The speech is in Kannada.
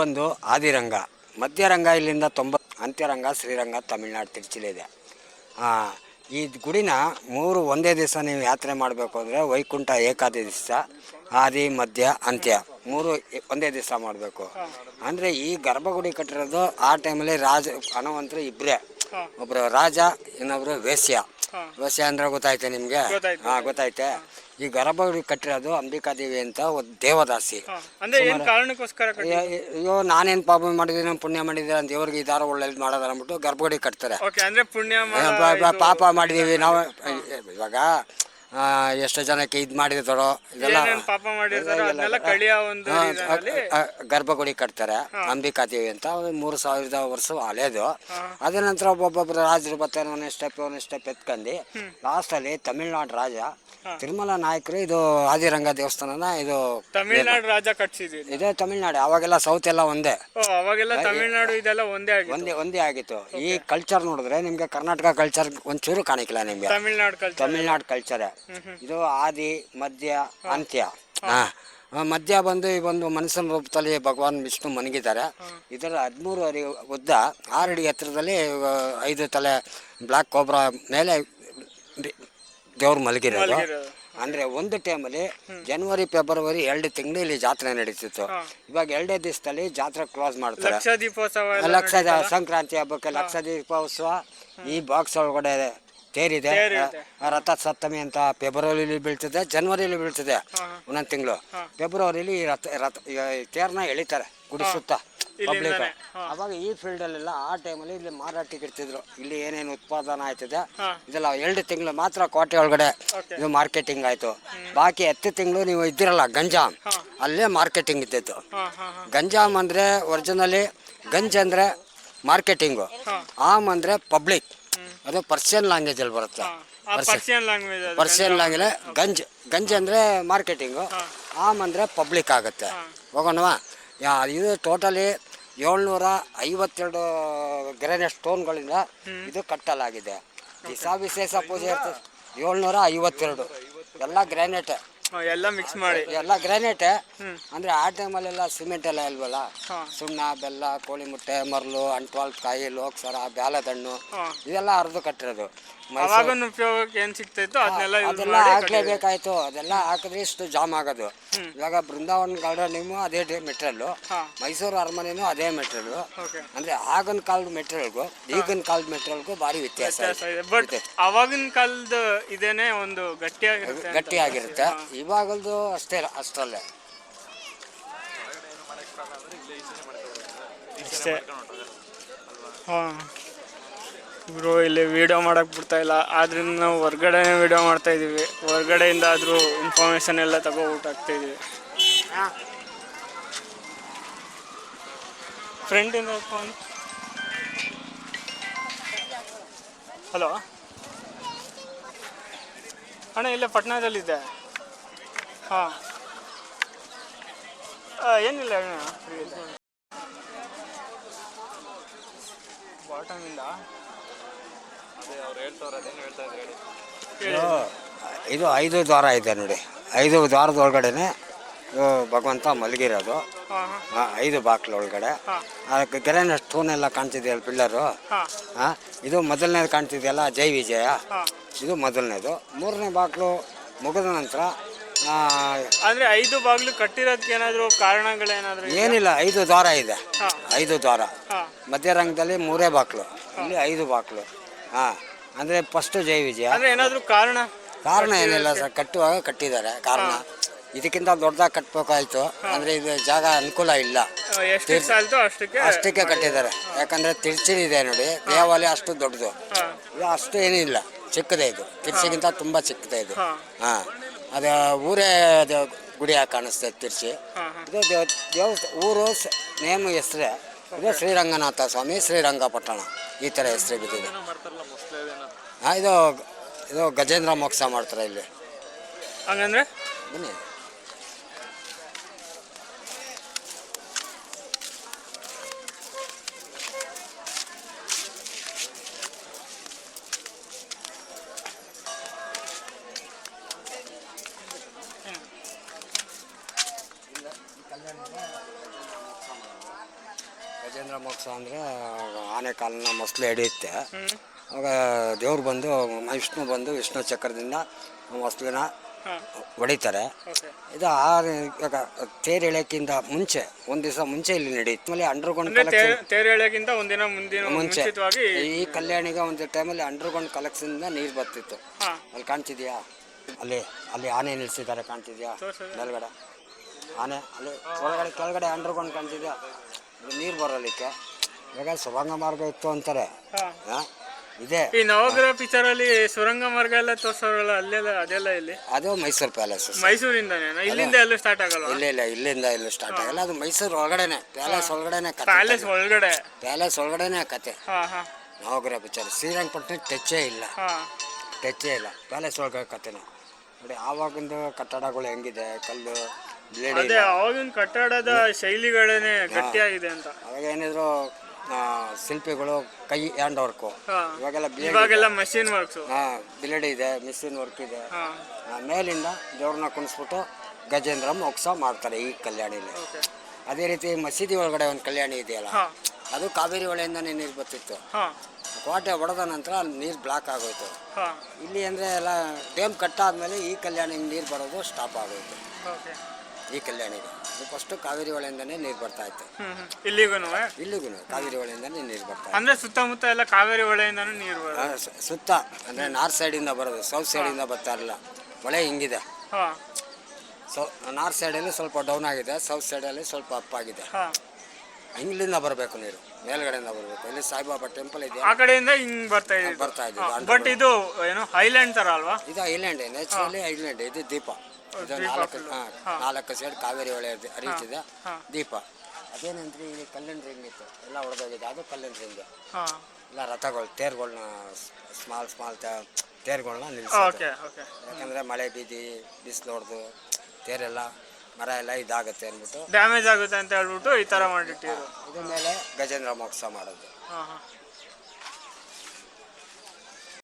ಬಂದು ಆದಿರಂಗ. ಮಧ್ಯರಂಗ ಇಲ್ಲಿಂದ ತೊಂಬತ್ತು ಅಂತ್ಯರಂಗ, ಶ್ರೀರಂಗ, ತಮಿಳ್ನಾಡು ತಿರುಚಿಲಿದೆ ಈ ಗುಡಿನ ಮೂರು ಒಂದೇ ದಿವಸ ನೀವು ಯಾತ್ರೆ ಮಾಡಬೇಕು ಅಂದರೆ ವೈಕುಂಠ ಏಕಾದಿ ದಿವಸ, ಆದಿ, ಮಧ್ಯ, ಅಂತ್ಯ. ಮೂರು ಒಂದೇ ದಿವಸ ಮಾಡಬೇಕು. ಅಂದರೆ ಈ ಗರ್ಭಗುಡಿ ಕಟ್ಟಿರೋದು ಆ ಟೈಮಲ್ಲಿ ರಾಜ ಹಣವಂತರು ಇಬ್ಬರೇ ಒಬ್ಬರು ರಾಜ ಇನ್ನೊಬ್ಬರು ವೇಶ್ಯ. ವೇಶ್ಯ ಅಂದ್ರೆ ಗೊತ್ತಾಯ್ತೆ ನಿಮ್ಗೆ? ಹಾಂ ಗೊತ್ತಾಯ್ತೆ. ಈ ಗರ್ಭಗುಡಿ ಕಟ್ಟಿರೋದು ಅಂಬಿಕಾದೇವಿ ಅಂತ ಒಂದು ದೇವದಾಸಿ. ಹಾ. ಅಂದ್ರೆ ಏನ್ ಕಾರಣಕ್ಕೋಸ್ಕರ ಕಟ್ಟಿ- ಅಯ್ಯ- ಅಯ್ಯೋ ನಾನೇನ್ ಪಾಪ ಮಾಡಿದ್ದೀನಿ ಪುಣ್ಯ ಮಾಡಿದ್ದೀನಿ ಅಂತ ದೇವ್ರಿಗೆ ಇದಾರ ಒಳ್ಳೇದು ಮಾಡೋದಾರ ಅಂದ್ಬಿಟ್ಟು ಗರ್ಭಗುಡಿ ಕಟ್ತಾರೆ. ಓಕೆ ಅಂದ್ರೆ ಪುಣ್ಯ ಆ, ಮಾಡೋ ಪಾ- ಪಾ- ಇದು- ಪಾಪ ಮಾಡಿದೀವಿ ನಾವು. ಇವಾಗ ಆ, ಎಷ್ಟು ಜನಕ್ಕೆ ಇದು ಮಾಡಿರ್ತಾರೋ ಇದೆಲ್ಲ ಏನೇನ್ ಪಾಪ ಮಾಡಿರ್ತಾರೋ ಅದನ್ನೆಲ್ಲ ಕಳಿಯ ಒಂದು ಆ, ಇದರಲ್ಲಿ? ಆ, ಗರ್ಭಗುಡಿ ಕಟ್ತಾರೆ ಅಂಬಿಕಾ ದೇವಿ ಅಂತ ಒಂದು ಮೂರು ಸಾವಿರದ ವರ್ಷ ಹಳೇದು. ಅದ ನಂತರ ಒಬ್ಬೊಬ್ಬರು ರಾಜರು ಬರ್ತಾರೆ ಒಂದೇ ಸ್ಟೆಪ್ ಒಂದೇ ಸ್ಟೆಪ್ ಎತ್ಕೊಂಡು. ಲಾಸ್ಟಲ್ಲಿ ತಮಿಳ್ನಾಡು ರಾಜ ತಿರುಮಲ ನಾಯಕರು ಇದು ಆದಿರಂಗ ದೇವಸ್ಥಾನನ ಇದು ತಮಿಳ್ನಾಡು ರಾಜ ಕಟ್ಸಿದ್ವಿ ಇದೇ ತಮಿಳ್ನಾಡು ಅವಾಗೆಲ್ಲ ಸೌತ್ ಎಲ್ಲ ಒಂದೇ. ಓ ಅವಾಗೆಲ್ಲ ತಮಿಳ್ನಾಡು ಇದೆಲ್ಲ ಒಂದೇ ಒಂದೇ ಒಂದೇ ಆಗಿತ್ತು. ಈ ಕಲ್ಚರ್ ನೋಡಿದ್ರೆ ನಿಮ್ಗೆ ಕರ್ನಾಟಕ ಕಲ್ಚರ್ ಒಂಚೂರು ಕಾಣಿಕಿಲ್ಲ ನಿಮ್ಗೆ. ತಮಿಳ್ನಾಡು ಕಲ್ಚರ್ ತಮಿಳ್ನಾಡು ಕಲ್ಚರ್ ಇದು ಆದಿ ಮಧ್ಯ ಅಂತ್ಯ. ಮಧ್ಯ ಬಂದು ಈ ಒಂದು ಮನುಷ್ಯನ ರೂಪದಲ್ಲಿ ಭಗವಾನ್ ವಿಷ್ಣು ಮನಗಿದ್ದಾರೆ. ಇದರ ಹದಿಮೂರು ಅಡಿ ಉದ್ದ ಆರು ಅಡಿ ಎತ್ತರದಲ್ಲಿ ಐದು ತಲೆ ಬ್ಲ್ಯಾಕ್ ಕೋಬ್ರಾ ಮೇಲೆ ದೇವ್ರು ಮಲಗಿರೋದು. ಅಂದರೆ ಒಂದು ಟೈಮಲ್ಲಿ ಜನವರಿ ಫೆಬ್ರವರಿ ಎರಡು ತಿಂಗಳು ಇಲ್ಲಿ ಜಾತ್ರೆ ನಡೀತಿತ್ತು. ಇವಾಗ ಎರಡೇ ದಿವಸದಲ್ಲಿ ಜಾತ್ರೆ ಕ್ಲೋಸ್ ಮಾಡ್ತಾರೆ. ಲಕ್ಷ ಸಂಕ್ರಾಂತಿ ಹಬ್ಬಕ್ಕೆ ಲಕ್ಷ ದೀಪೋತ್ಸವ ಈ ಬಾಕ್ಸ್ ಒಳಗಡೆ ತೇರಿದೆ. ರಥ ಸಪ್ತಮಿ ಅಂತ ಫೆಬ್ರವರಿಲಿ ಬೀಳ್ತದೆ ಜನವರಿಲಿ ಬೀಳ್ತದೆ ಒಂದೊಂದು ತಿಂಗಳು. ಫೆಬ್ರವರಿಲಿ ಈ ರಥ ರಥ ಈ ತೇರ್ನ ಎಳಿತಾರೆ ಗುಡಿ ಸುತ್ತ ಪಬ್ಲಿಕ್ ಅವಾಗ ಈ ಫೀಲ್ಡಲ್ಲೆಲ್ಲ ಆ ಟೈಮಲ್ಲಿ ಇಲ್ಲಿ ಮಾರಾಟಕ್ಕೆ ಇಡ್ತಿದ್ರು ಇಲ್ಲಿ ಏನೇನು ಉತ್ಪಾದನೆ ಆಯ್ತದೆ. ಇದೆಲ್ಲ ಎರಡು ತಿಂಗಳು ಮಾತ್ರ ಕೋಟೆ ಒಳಗಡೆ ಇದು ಮಾರ್ಕೆಟಿಂಗ್ ಆಯ್ತು. ಬಾಕಿ ಹತ್ತು ತಿಂಗಳು ನೀವು ಇದ್ದಿರಲ್ಲ ಗಂಜಾಮ್. ಅಲ್ಲೇ ಮಾರ್ಕೆಟಿಂಗ್ ಇದ್ದಿತ್ತು. ಹಾ ಹಾ ಹಾ. ಗಂಜಾಮ್ ಅಂದರೆ ಒರಿಜಿನಲಿ ಗಂಜ್ ಅಂದರೆ ಮಾರ್ಕೆಟಿಂಗು ಆಮ್ ಅಂದರೆ ಪಬ್ಲಿಕ್ ಅದು ಪರ್ಷಿಯನ್ ಲ್ಯಾಂಗ್ವೇಜಲ್ಲಿ ಬರುತ್ತೆ. ಪರ್ಷಿಯನ್ ಲ್ಯಾಂಗ್ವೇಜ್ ಅದು ಪರ್ಷಿಯನ್ ಲ್ಯಾಂಗ್ವೇಜ್ ಗಂಜ್ ಗಂಜ್ ಅಂದರೆ ಮಾರ್ಕೆಟಿಂಗು ಆಮ್ ಅಂದರೆ ಪಬ್ಲಿಕ್ ಆಗುತ್ತೆ. ಹೋಗೋಣವಾ? ಯಾ ಇದು ಟೋಟಲಿ ಏಳ್ನೂರ ಐವತ್ತೆರಡು ಸ್ಟೋನ್ ಸ್ಟೋನ್ಗಳಿಂದ ಇದು ಕಟ್ಟಲಾಗಿದೆ. ದಿಸಾ ವಿಶೇಷ ಪೂಜೆ ಇರ್ತದೆ. ಏಳ್ನೂರ ಐವತ್ತೆರಡು. ಎಲ್ಲ ಗ್ರಾನೈಟ್ ಎಲ್ಲ ಮಿಕ್ಸ್ ಮಾಡಿ. ಎಲ್ಲ ಗ್ರಾನೈಟ್ ಅಂದ್ರೆ ಆ ಟೈಮಲ್ಲೆಲ್ಲ ಸಿಮೆಂಟ್ ಎಲ್ಲ ಇಲ್ವಲ್ಲ? ಸುಣ್ಣ ಬೆಲ್ಲ ಕೋಳಿ ಮುಟ್ಟೆ ಮರಳು ಅಂಟ್ವಾಲ್ ಕಾಯಿ ಲೋಕ್ಸರ ಬ್ಯಾಲದಣ್ಣು ಇದೆಲ್ಲ ಅರ್ಧ ಕಟ್ಟಿರೋದು. ಉಪಯೋಗಕ್ಕೆ ಏನ್ ಸಿಗ್ತೈತೋ ಅದೆಲ್ಲ ಹಾಕ್ಲೇಬೇಕಾಯ್ತು ಅದೆಲ್ಲ ಹಾಕಿದ್ರೆ ಇಷ್ಟು ಜಾಮ್ ಆಗೋದು. ಇವಾಗ ಬೃಂದಾವನ್ ಗಾರ್ಡನ್ ಅದೇ ಮೆಟೀರಿಯಲ್ ಮೈಸೂರು ಅರಮನೆನೂ ಅದೇ ಮೆಟೀರಿಯಲ್ ಅಂದ್ರೆ ಆಗಿನ ಕಾಲದ ಮೆಟೀರಿಯಲ್ಗೂ ಈಗಿನ ಕಾಲದ ಮೆಟೀರಿಯಲ್ಗೂ ಭಾರಿ ವ್ಯತ್ಯಾಸ. ಬಟ್ ಅವಾಗಿನ ಕಾಲದ ಇದೇನೆ ಒಂದು ಗಟ್ಟಿಯಾಗಿರುತ್ತೆ. ಗಟ್ಟಿಯಾಗಿರುತ್ತೆ. ಇವಾಗಲ್ದು ಅಷ್ಟೇ ಅಷ್ಟರಲ್ಲೇ. ಅಷ್ಟೇ. ಹಾಂ. ಇವರು ಇಲ್ಲಿ ವಿಡಿಯೋ ಮಾಡೋಕ್ಕೆ ಬಿಡ್ತಾಯಿಲ್ಲ ಆದ್ರಿಂದ ನಾವು ಹೊರ್ಗಡೆನೇ ವಿಡಿಯೋ ಮಾಡ್ತಾ ಇದೀವಿ. ಹೊರ್ಗಡೆಯಿಂದ ಆದರೂ ಇನ್ಫಾರ್ಮೇಷನ್ ಎಲ್ಲ ತಗೋ ಊಟ ಆಗ್ತಾ ಇದೀವಿ ಫ್ರೆಂಡಿಂದ ಫೋನ್ ಹಲೋ ಅಣ್ಣ ಇಲ್ಲೇ ಪಟ್ನಾದಲ್ಲಿದ್ದೆ. ಹಾಂ. ಏನಿಲ್ಲ ಫ್ರೀ ಇದೆ? ಬಾಟಮ್ ಇಲ್ಲ ಇದು ಇದು ಐದು ದ್ವಾರ ಇದೆ ನೋಡಿ. ಐದು ದ್ವಾರದ ಒಳಗಡೆನೆ ಇದು ಭಗವಂತ ಮಲಗಿರೋದು. ಆ, ಐದು ಬಾಕ್ಲ ಒಳಗಡೆ. ಅದಕ್ಕೆ ಗೆರೆನ ಸ್ಟೋನ್ ಎಲ್ಲ ಕಾಣ್ತಿದೆಯಲ್ಲ ಪಿಲ್ಲರು ಹಾಂ. ಹಾಂ ಇದು ಮೊದಲನೇದು ಕಾಣ್ತಿದೆಯಲ್ಲ ಜೈ ವಿಜಯ? ಇದು ಮೊದಲನೇದು. ಮೂರನೇ ಬಾಕ್ಲು ಮುಗಿದ ನಂತರ ಆ, ಅಂದ್ರೆ ಐದು ಬಾಗಿಲು ಕಟ್ಟಿರೋದಕ್ಕೆ ಏನಾದ್ರು ಕಾರಣಗಳೇನಾದ್ರು? ಏನಿಲ್ಲ ಐದು ದ್ವಾರ ಇದೆ. ಐದು ದ್ವಾರ. ಮಧ್ಯರಂಗದಲ್ಲಿ ಮೂರೇ ಬಾಕ್ಲು ಇಲ್ಲಿ ಐದು ಬಾಕ್ಲು ಹಾಂ. ಅಂದ್ರೆ ಫಸ್ಟ್ ಜೈ ವಿಜಯ. ಅಂದ್ರೆ ಏನಾದ್ರು ಕಾರಣ? ಕಾರಣ ಏನಿಲ್ಲ ಸರ್ ಕಟ್ಟುವಾಗ ಕಟ್ಟಿದ್ದಾರೆ ಕಾರಣ. ಇದಕ್ಕಿಂತ ದೊಡ್ಡದಾಗಿ ಕಟ್ಟಬೇಕಾಯ್ತು ಅಂದ್ರೆ ಇದು ಜಾಗ ಅನುಕೂಲ ಇಲ್ಲ. ಅಷ್ಟಕ್ಕೆ? ಕಟ್ಟಿದ್ದಾರೆ. ಯಾಕಂದ್ರೆ ತಿರ್ಚಿಲ್ ಇದೆ ನೋಡಿ ದೇವಾಲಯ ಅಷ್ಟು ದೊಡ್ಡದು. ಇಲ್ಲ ಇದು ಅಷ್ಟು ಏನಿಲ್ಲ. ಚಿಕ್ಕದೇ ಇದು. ತಿರ್ಚಿಗಿಂತ ತುಂಬಾ ಚಿಕ್ಕದೇ ಇದು. ಹಾ. ಅದು ಊರೇ ಅದು ಗುಡಿಯಾಗಿ ಕಾಣಿಸ್ತದೆ ತಿರ್ಚಿ. ಇದು ದೇವ ದೇವಸ್ಥ ಊರು ಸ- ನೇಮ್ ಹೆಸ್ರೆ. ಇದು ಶ್ರೀರಂಗನಾಥ ಸ್ವಾಮಿ ಶ್ರೀರಂಗಪಟ್ಟಣ. ಈ ಥರ ಹೆಸರು ಬಿದ್ದಿದೆ. ಹಾಂ ಇದು ಇದು ಗಜೇಂದ್ರ ಮೋಕ್ಷ ಮಾಡ್ತಾರೆ ಇಲ್ಲಿ. ಹಂಗಂದ್ರೆ? ಬನ್ನಿ. ಅಂದರೆ ಆನೆ ಕಾಲನ್ನ ಮೊಸಳೆ ಹಿಡಿಯುತ್ತೆ. ಅವಾಗ ದೇವ್ರು ಬಂದು ವಿಷ್ಣು ಬಂದು ವಿಷ್ಣು ಚಕ್ರದಿಂದ ಮೊಸಳನ್ನ ಹಾಂ ಹೊಡಿತಾರೆ. ಇದು ಆ ಇವಾಗ ತೇರು ಎಳೆಯಕ್ಕಿಂತ ಮುಂಚೆ ಒಂದ್ ದಿವಸ ಮುಂಚೆ ಇಲ್ಲಿ ನಡೆಯುತ್ತೆ. ಆಮೇಲೆ ಅಂಡರ್ಗ್ರೌಂಡ್ ತೇರ್ ಒಂದಿನ ಮುಂದಿನ ಮುಂಚೆ. ಈ ಕಲ್ಯಾಣಿಗೆ ಒಂದು ಟೈಮಲ್ಲಿ ಅಂಡರ್ಗ್ರೌಂಡ್ ಕಲೆಕ್ಷನ್ ನೀರು ಬರ್ತಿತ್ತು. ಅಲ್ಲಿ ಕಾಣ್ತಿದ್ಯಾ? ಅಲ್ಲಿ ಅಲ್ಲಿ ಆನೆ ನಿಲ್ಸಿದ್ದಾರೆ ಕಾಣ್ತಿದ್ಯಾ. ಮೇಲ್ಗಡೆ. ಆನೆ ಅಲ್ಲಿ ಒಳಗಡೆ ಕೆಳಗಡೆ ಅಂಡರ್ಗ್ರೌಂಡ್ ಕಾಣ್ತಿದ್ಯಾ? ನೀರು ಬರಲಿಕ್ಕೆ. ಇವಾಗ ಸುರಂಗ ಮಾರ್ಗ ಇತ್ತು ಅಂತಾರೆ. ಹಾಂ? ಇದೆ. ಈ ನವಗ್ರಹ ಪಿಕ್ಚರ್ ಅಲ್ಲಿ ಸುರಂಗ ಮಾರ್ಗ ಎಲ್ಲ ತೋರ್ಸೋರಲ್ಲ ಅಲ್ಲೆಲ್ಲ ಅದೆಲ್ಲ ಇಲ್ಲಿ ಅದು ಮೈಸೂರು ಪ್ಯಾಲೇಸ್ ಮೈಸೂರಿಂದಾನೆ? ಇಲ್ಲಿಂದ ಎಲ್ಲೂ ಸ್ಟಾರ್ಟ್ ಆಗಲ್ವಾ? ಇಲ್ಲ ಇಲ್ಲ ಇಲ್ಲಿಂದ ಇಲ್ಲ ಸ್ಟಾರ್ಟ್ ಆಗಲ್ಲ. ಅದು ಮೈಸೂರು ಒಳಗಡೆನೆ ಪ್ಯಾಲೇಸ್ ಒಳಗಡೆನೆ ಕತೆ. ಪ್ಯಾಲೇಸ್ ಒಳಗಡೆ? ಪ್ಯಾಲೇಸ್ ಒಳಗಡೆನೆ ಕತೆ. ಹಾ ಹಾ. ನವಗ್ರಹ ಪಿಕ್ಚರ್ ಶ್ರೀರಂಗಪಟ್ಟಣ ಟಚ್ಚೇ ಇಲ್ಲ. ಹಾ. ಟಚ್ಚೇ ಇಲ್ಲ. ಪ್ಯಾಲೇಸ್ ಒಳಗಡೆ ಕತೆನೆ. ನೋಡಿ ಆವಾಗಿಂದ ಕಟ್ಟಡಗಳು ಹೆಂಗಿದೆ ಕಲ್ಲು ಬ್ಲೇಡ್ ಅದೇ ಅವಾಗಿನ ಕಟ್ಟಡದ ಶೈಲಿಗಳೇನೆ ಗಟ್ಟಿಯಾಗಿದೆ ಅಂತ. ಅವಾಗ ಏನಿದ್ರು ಶಿಲ್ಪಿಗಳು ಕೈ ಹ್ಯಾಂಡ್ ವರ್ಕು ಇವಾಗೆಲ್ಲ ಬ್ಲೇಡ್ ಇವಾಗೆಲ್ಲ ಮಷಿನ್ ವರ್ಕ್ಸ್ ಹಾ ಬ್ಲೇಡ್ ಇದೆ ಮಿಷಿನ್ ವರ್ಕ್ ಇದೆ. ಆ, ಮೇಲಿಂದ ದೇವ್ರನ್ನ ಕುಣಿಸ್ಬಿಟ್ಟು ಗಜೇಂದ್ರ ಮೋಕ್ಷ ಮಾಡ್ತಾರೆ ಈ ಕಲ್ಯಾಣಿಲಿ. ಅದೇ ರೀತಿ ಮಸೀದಿ ಒಳಗಡೆ ಒಂದು ಕಲ್ಯಾಣಿ ಇದೆಯಲ್ಲ ಹಾ. ಅದು ಕಾವೇರಿ ಹೊಳೆಯಿಂದನೇ ನೀರು ಬರ್ತಿತ್ತು. ಹಾ. ಕೋಟೆ ಹೊಡೆದ ನಂತರ ಅಲ್ಲಿ ನೀರು ಬ್ಲಾಕ್ ಆಗೋಯ್ತು. ಹಾ. ಇಲ್ಲಿ ಅಂದರೆ ಎಲ್ಲ ಡ್ಯಾಮ್ ಕಟ್ಟಾದ್ಮೇಲೆ ಈ ಕಲ್ಯಾಣಿ ನೀರು ಬರೋದು ಸ್ಟಾಪ್ ಆಗೋಯ್ತು. ಓಕೆ. ಈ ಕಲ್ಯಾಣಿಗೆ ಫಸ್ಟ್ ಕಾವೇರಿ ಹೊಳೆಯಿಂದನೇ ನೀರು ಬರ್ತಾ ಇತ್ತು. ಇಲ್ಲಿಗೂ ಇಲ್ಲಿಗೂ ಕಾವೇರಿ ಹೊಳೆಯಿಂದನೇ ನೀರು ಬರ್ತಾ ಇತ್ತು. ಅಂದ್ರೆ ಸುತ್ತಮುತ್ತ ಎಲ್ಲ ಕಾವೇರಿ ಹೊಳೆಯಿಂದ ನೀರು ಬರೋದು? ಆ, ಸು- ಸುತ್ತ ಅಂದರೆ ನಾರ್ತ್ ಸೈಡಿಂದ ಬರೋದು ಸೌತ್ ಸೈಡಿಂದ ಬರ್ತಾ ಇರಲಿಲ್ಲ ಹೊಳೆ ಹಿಂಗಿದೆ. ಹಾ. ಸೊ ನಾರ್ತ್ ಸೈಡಲ್ಲಿ ಸ್ವಲ್ಪ ಡೌನ್ ಆಗಿದೆ ಸೌತ್ ಸೈಡಲ್ಲಿ ಸ್ವಲ್ಪ ಅಪ್ ಆಗಿದೆ. ಹಾ. ಇಲ್ಲಿಂದ ಬರಬೇಕು ನೀರು. ಮೇಲ್ಗಡೆಯಿಂದ ಬರಬೇಕು. ಇಲ್ಲಿ ಸಾಯಿಬಾಬಾ ಟೆಂಪಲ್ ಇದೆ. ಆ ಕಡೆಯಿಂದ ಹಿಂಗ್ ಬರ್ತಾ ಇದೆ ಬರ್ತಾ ಇದೆ ಬಟ್ ಇದು ಏನು ಐಲ್ಯಾಂಡ್ ತರ ಅಲ್ವಾ? ಇದು ಐಲ್ಯಾಂಡ್ ನ್ಯಾಚುರಲಿ ಐಲ್ಯಾಂಡ್ ಇದು ದೀಪ. ಇದು ನಾಲ್ಕು ಹಾ, ನಾಲ್ಕು ಸೈಡ್ ಕಾವೇರಿ ಹೊಳೆ ಇದೆ- ಹರಿಯುತ್ತಿದೆ. ದೀಪ. ಅದೇನಂದ್ರೆ ಇಲ್ಲಿ ಕಲ್ಲಿನ ರಿಂಗ್ ಇತ್ತು? ಎಲ್ಲ ಹೊಡೆದೋಗಿದೆ ಅದು ಕಲ್ಲಿನ ರಿಂಗ್ ಹಾ. ಎಲ್ಲ ರಥಗಳು ತೇರ್ಗಳನ್ನ ಸ್ಮಾಲ್ ಸ್ಮಾಲ್ ತೇರ್ಗಳನ್ನ ನಿಲ್ಲಿಸೋದು ಓಕೆ ಓಕೆ ಯಾಕಂದ್ರೆ ಮಳೆ ಬೀದಿ ಬಿಸಿಲು ಹೊಡೆದು ತೇರೆಲ್ಲ ಮರ ಎಲ್ಲ ಇದಾಗುತ್ತೆ ಅಂದ್ಬಿಟ್ಟು. ಡ್ಯಾಮೇಜ್ ಆಗುತ್ತೆ ಅಂತ ಹೇಳ್ಬಿಟ್ಟು ಈ ತರ ಮಾಡಿಟ್ಟಿರು ಇದ್ರ ಮೇಲೆ ಗಜೇಂದ್ರ ಮೋಕ್ಷ ಮಾಡೋದು. ಹಾ ಹಾ.